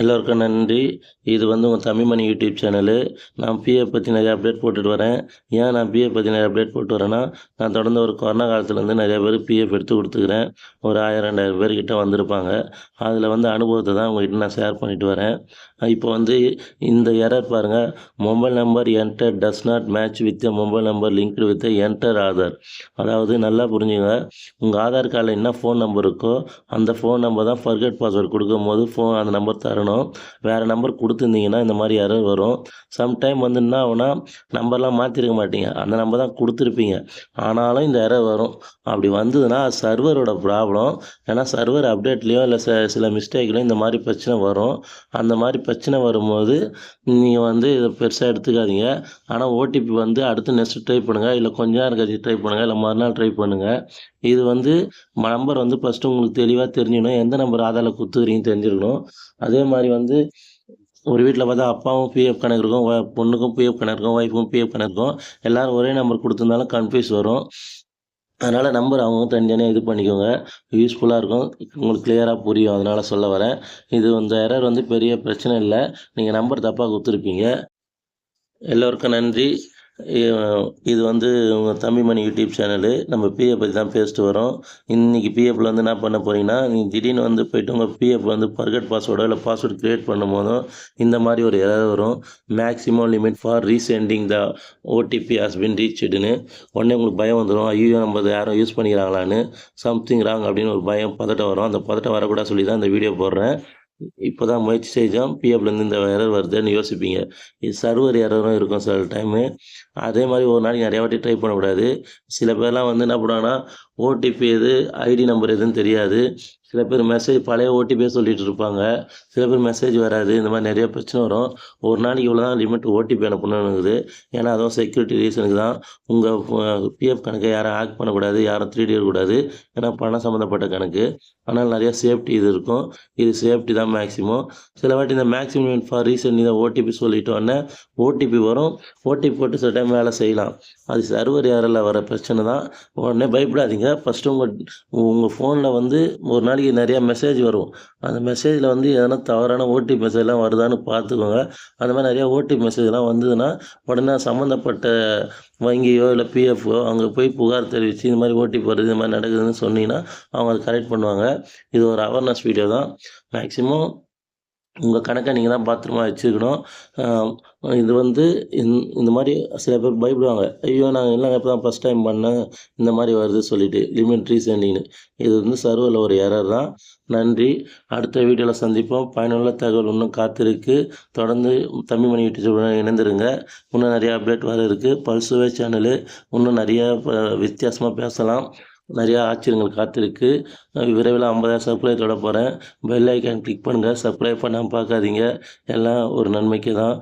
எல்லோருக்கும் நன்றி. இது வந்து உங்கள் தமிழ்மணி யூடியூப் சேனலு. நான் பிஏ பற்றி நிறைய அப்டேட் போட்டுட்டு வரேன். ஏன் நான் பிஏ பற்றி நிறைய அப்டேட் போட்டு வரேன்னா நான் தொடர்ந்து ஒரு கொரோனா காலத்துலேருந்து நிறைய பேர் பிஎஃப் எடுத்து கொடுத்துக்கிறேன். ஒரு ஆயிரம் ரெண்டாயிரம் பேர்கிட்ட வந்திருப்பாங்க. அதில் வந்து அனுபவத்தை தான் உங்கள்கிட்ட நான் ஷேர் பண்ணிட்டு வரேன். இப்போ வந்து இந்த எரர் பாருங்கள் mobile number enter does not match with mobile number linked with enter Aadhaar. அதாவது நல்லா புரிஞ்சுங்க. உங்கள் ஆதார் கார்டில் என்ன ஃபோன் நம்பர் இருக்கோ அந்த ஃபோன் நம்பர் தான் ஃபர்கட் பாஸ்வேர்டு கொடுக்கும்போது ஃபோன் அந்த நம்பர் தரணும். வேறு நம்பர் கொடுத்துருந்தீங்கன்னா இந்த மாதிரி யாரும் வரும். சம்டைம் வந்து என்ன ஆகுனா நம்பர்லாம் மாற்றிருக்க மாட்டீங்க. அந்த நம்பர் தான் கொடுத்துருப்பீங்க. ஆனாலும் இந்த எரர் வரும். அப்படி வந்ததுன்னா சர்வரோட ப்ராப்ளம் ஏன்னா சர்வர் அப்டேட்லேயோ இல்லை ச சில மிஸ்டேக்லையும் இந்த மாதிரி பிரச்சனை வரும். அந்த மாதிரி பிரச்சனை வரும்போது நீங்கள் வந்து இதை பெருசாக எடுத்துக்காதீங்க. ஆனால் ஓடிபி வந்து அடுத்து நெக்ஸ்ட் ட்ரை பண்ணுங்கள் இல்லை கொஞ்ச நேரம் கழிச்சு ட்ரை பண்ணுங்கள் இல்லை மறுநாள் ட்ரை பண்ணுங்கள் இது வந்து நம்பர் வந்து ஃபஸ்ட்டு உங்களுக்கு தெளிவாக தெரிஞ்சுக்கணும் எந்த நம்பர் ஆதாரில் குத்துக்கிறீங்கன்னு தெரிஞ்சிருக்கணும். அதே மாதிரி வந்து ஒரு வீட்டில் பார்த்தா அப்பாவும் பிஎஃப் கணக்கு இருக்கும் பொண்ணுக்கும் பிஎஃப் கணக்கு இருக்கும் ஒய்ஃபுக்கும் பிஎஃப் கணக்கு இருக்கும். எல்லாரும் ஒரே நம்பர் கொடுத்துருந்தாலும் கன்ஃபியூஸ் வரும். அதனால் நம்பர் அவங்க தனித்தனியாக இது பண்ணிக்கோங்க. யூஸ்ஃபுல்லாக இருக்கும். உங்களுக்கு கிளியராக புரியும். அதனால் சொல்ல வரேன். இது இந்த எரர் வந்து பெரிய பிரச்சனை இல்லை. நீங்கள் நம்பர் தப்பாக கொடுத்துருப்பீங்க. எல்லோருக்கும் நன்றி. இது வந்து உங்கள் தமிழ்மணி யூடியூப் சேனலு. நம்ம பிஎஃப் பற்றி தான் பேசிட்டு வரோம். இன்றைக்கி பிஎஃப்பில் வந்து என்ன பண்ண போகிறீங்கன்னா நீங்கள் திடீர்னு வந்து போய்ட்டு உங்கள் பிஎஃப் வந்து பர்கட் பாஸ்வேர்டோ இல்லை பாஸ்வேர்டு க்ரியேட் பண்ணும் போதும் இந்த மாதிரி ஒரு எதாவது வரும். Maximum limit for resending the OTP has been ரீச்டுன்னு உடனே உங்களுக்கு பயம் வந்துடும் ஐயோ நம்ம இதை யாரும் யூஸ் பண்ணிக்கிறாங்களான்னு. சம்திங் ராங் அப்படின்னு ஒரு பயம் பதட்டம் வரும். அந்த பதட்டம் வரக்கூடாது சொல்லி தான் இந்த வீடியோ போடுறேன். இப்போ தான் முயற்சி செஞ்சோம். பிஎஃப்லேருந்து இந்த எரர் வருதுன்னு யோசிப்பீங்க. இது சர்வர் எரரும் இருக்கும் சில டைமு அதே மாதிரி ஒரு நாளைக்கு நிறையா வாட்டி ட்ரை பண்ணக்கூடாது. சில பேர்லாம் வந்து என்ன பண்ணுவாங்கன்னா ஓடிபி எது ஐடி நம்பர் எதுன்னு தெரியாது. சில பேர் மெசேஜ் பழைய ஓடிபியே சொல்லிகிட்டு இருப்பாங்க. சில பேர் மெசேஜ் வராது. இந்த மாதிரி நிறைய பிரச்சனை வரும். ஒரு நாளைக்கு இவ்வளோ தான் லிமிட் ஓடிபி அனுப்பணுங்குது ஏன்னா அதுவும் செக்யூரிட்டி ரீசனுக்கு தான். உங்கள் பிஎஃப் கணக்கை யாரும் ஹேக் பண்ணக்கூடாது. யாரும் திருடி கூடாது ஏன்னா பணம் சம்மந்தப்பட்ட கணக்கு. ஆனால் நிறைய சேஃப்டி இது இருக்கும். இது சேஃப்டி தான் மேக்ஸிமம் சில வாட்டி இந்த மேக்ஸிமம் ஃபார் ரீசன் இதை ஓடிபி சொல்லிட்டோன்னே ஓடிபி வரும். ஓடிபி போட்டு சில டைம் வேலை செய்யலாம். அது சர்வர் யாரில் வர பிரச்சனை தான். உடனே பயப்படாதீங்க. ஃபஸ்ட்டு உங்கள் உங்கள் ஃபோனில் வந்து ஒரு நாள் நாளைக்கு நிறையா மெசேஜ் வரும். அந்த மெசேஜில் வந்து எதனா தவறான ஓடிபி மெசேஜ்லாம் வருதான்னு பார்த்துக்கோங்க. அந்த மாதிரி நிறையா ஓடிபி மெசேஜ்லாம் வந்ததுன்னா உடனே சம்மந்தப்பட்ட வங்கியோ இல்லை பிஎஃப்ஓ அங்கே போய் புகார் தெரிவித்து இந்த மாதிரி ஓடிபி வருது இந்த மாதிரி நடக்குதுன்னு சொன்னீங்கன்னா அவங்க அதை கரெக்ட் பண்ணுவாங்க. இது ஒரு அவேர்னஸ் வீடியோ தான். மேக்ஸிமம் உங்கள் கணக்கை நீங்கள் தான் பத்திரமா வச்சுக்கணும் இது வந்து இந்த மாதிரி சில பேர் பயப்படுவாங்க. ஐயோ நான் எல்லாம் இப்போ தான் ஃபஸ்ட் டைம் பண்ணேன் இந்த மாதிரி வருது சொல்லிட்டு. லிமிட் ரீசெண்டிங்னு இது வந்து சர்வரில் ஒரு எரர் தான். நன்றி. அடுத்த வீடியோவில் சந்திப்போம். பயனுள்ள தகவல் இன்னும் காத்திருக்கு. தொடர்ந்து தமிழ்மணி யூடியூப் இணைந்துருங்க. இன்னும் நிறையா அப்டேட் வர இருக்குது பல்சுவே சேனலு இன்னும் நிறையா வித்தியாசமாக பேசலாம். நிறையா ஆச்சரியங்கள் காத்திருக்கு. விரைவில் ஐம்பதாயிரம் சப்ஸ்கிரைப் தொட போகிறேன் பெல் ஐக்கான் கிளிக் பண்ணுங்கள் சப்ஸ்கிரைப் பண்ணாமல் பார்க்காதீங்க. எல்லாம் ஒரு நன்மைக்கு தான்.